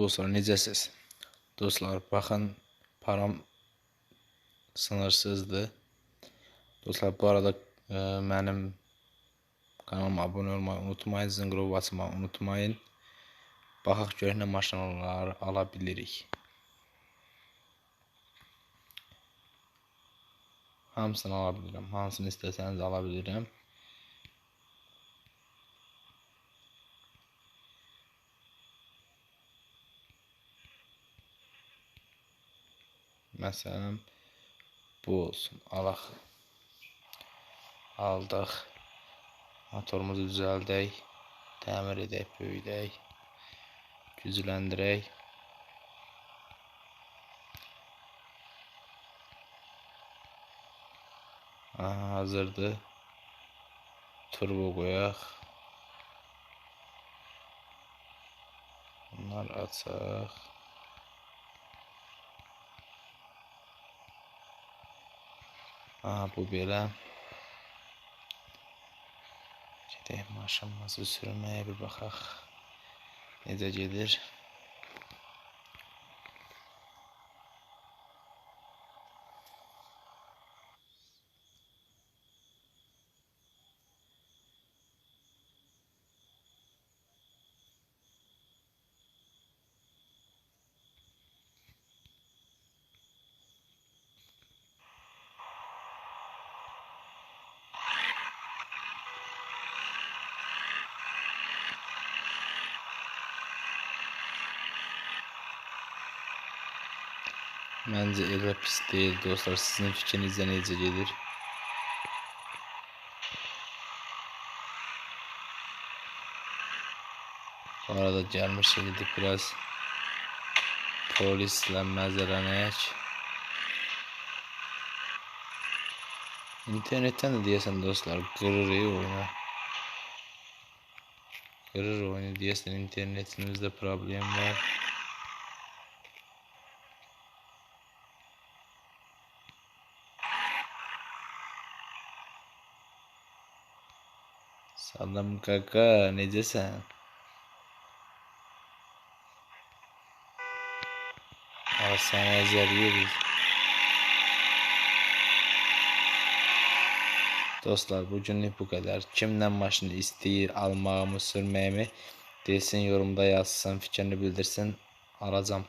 Dostlar necəsiz? Dostlar baxın param sınırsızdır. Dostlar bu arada e, mənim kanalıma abunə olmayı unutmayın, zınqırovu açmağı unutmayın. Baxaq görək nə maşınlar ala bilirik. Hamısını ala bilirəm. Hansını istəsəniz ala bilirəm. Məsələn bu olsun. Alaq. Aldıq. Motorumuzu düzəldək. Təmir edək, böyüdək. Gücləndirək. Aha, hazırdır. Turbo qoyaq. Bunlar açaq. Aha, bu belə. Gedək maşınımızı sürməyə bir baxaq. Necə gedir? Məncə elə pis deyil dostlar. Sizin fikrinizdə necə gedir? Bu arada gəlmiş idik biraz polislə məzələnək. İnternetten de deyəsən dostlar qırır ey oyunu. Qırır oyunu deyəsən internetinizdə problem var. Salam kaka necəsən? Aa, sana əzər yeriz. Dostlar bugünlük bu kadar. Kimdən maşını istəyir almağımı, sürməyimi desin yorumda yazsın, fikrini bildirsin. Alacağım.